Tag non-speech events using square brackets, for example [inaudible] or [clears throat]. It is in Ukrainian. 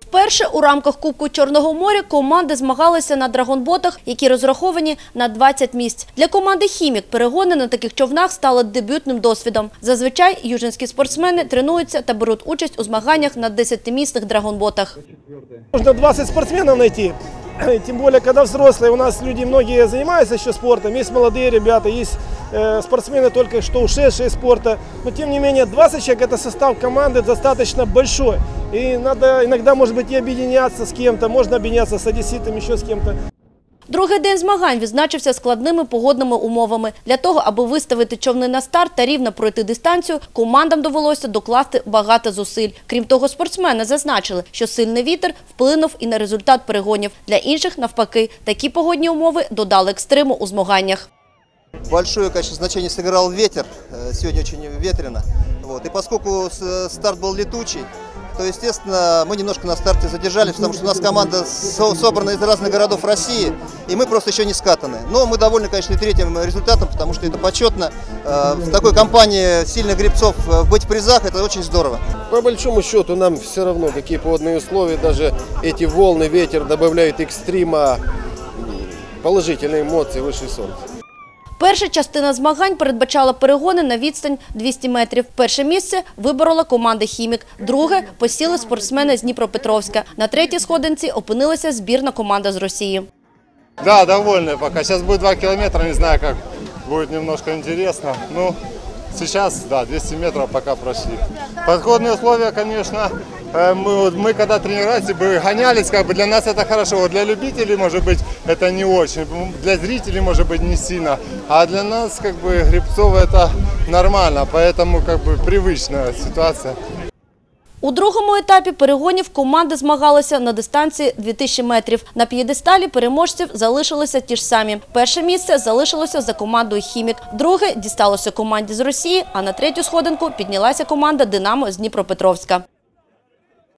Вперше у рамках Кубку Чорного моря команди змагалися на драгонботах, які розраховані на 20 місць. Для команди «Хімік» перегони на таких човнах стали дебютним досвідом. Зазвичай южинські спортсмени тренуються та беруть участь у змаганнях на 10-місних драгонботах. Нужно 20 спортсменов найти. [clears throat] Тем более, когда взрослые, у нас люди многие занимаются еще спортом. Есть молодые ребята, есть э, спортсмены только что ушедшие из спорта. Но тем не менее, 20 человек – это состав команды достаточно большой. И надо иногда, может быть, и объединяться с кем-то. Можно объединяться с одесситами, еще с кем-то. Другий день змагань відзначився складними погодними умовами. Для того, аби виставити човни на старт та рівно пройти дистанцію, командам довелося докласти багато зусиль. Крім того, спортсмени зазначили, що сильний вітер вплинув і на результат перегонів. Для інших, навпаки, такі погодні умови додали екстриму у змаганнях. Большое, конечно, значение сыграл ветер. Э, Сегодня очень ветрено. Вот. И поскольку с- старт был летучий, то, естественно, мы немножко на старте задержались, потому что у нас команда со- собрана из разных городов России, и мы просто еще не скатаны. Но мы довольны, конечно, и третьим результатом, потому что это почетно. Э, В такой компании сильных гребцов э, быть в призах – это очень здорово. По большому счету нам все равно, какие погодные условия, даже эти волны, ветер добавляют экстрима, положительные эмоции выше солнца. Перша частина змагань передбачала перегони на відстань 200 метрів. Перше місце виборола команда «Хімік». Друге – посіли спортсмени з Дніпропетровська. На третій сходинці опинилася збірна команда з Росії. Да, довольны пока. Сейчас будет 2 километра, не знаю, как будет немножко интересно. Ну, сейчас, да, 200 метров пока прошли. Подходные условия, конечно, э, мы, вот- мы когда тренировались, бы гонялись, как бы для нас это хорошо. Вот для любителей, может быть, это не очень. М, Для зрителей, может быть, не сильно. А для нас, как бы, гребцов это нормально, поэтому, как бы, привычная ситуация. У другому етапі перегонів команди змагалися на дистанції 2000 метрів. На п'єдесталі переможців залишилися ті ж самі. Перше місце залишилося за командою «Хімік». Друге дісталося команді з Росії, а на третю сходинку піднялася команда «Динамо» з Дніпропетровська.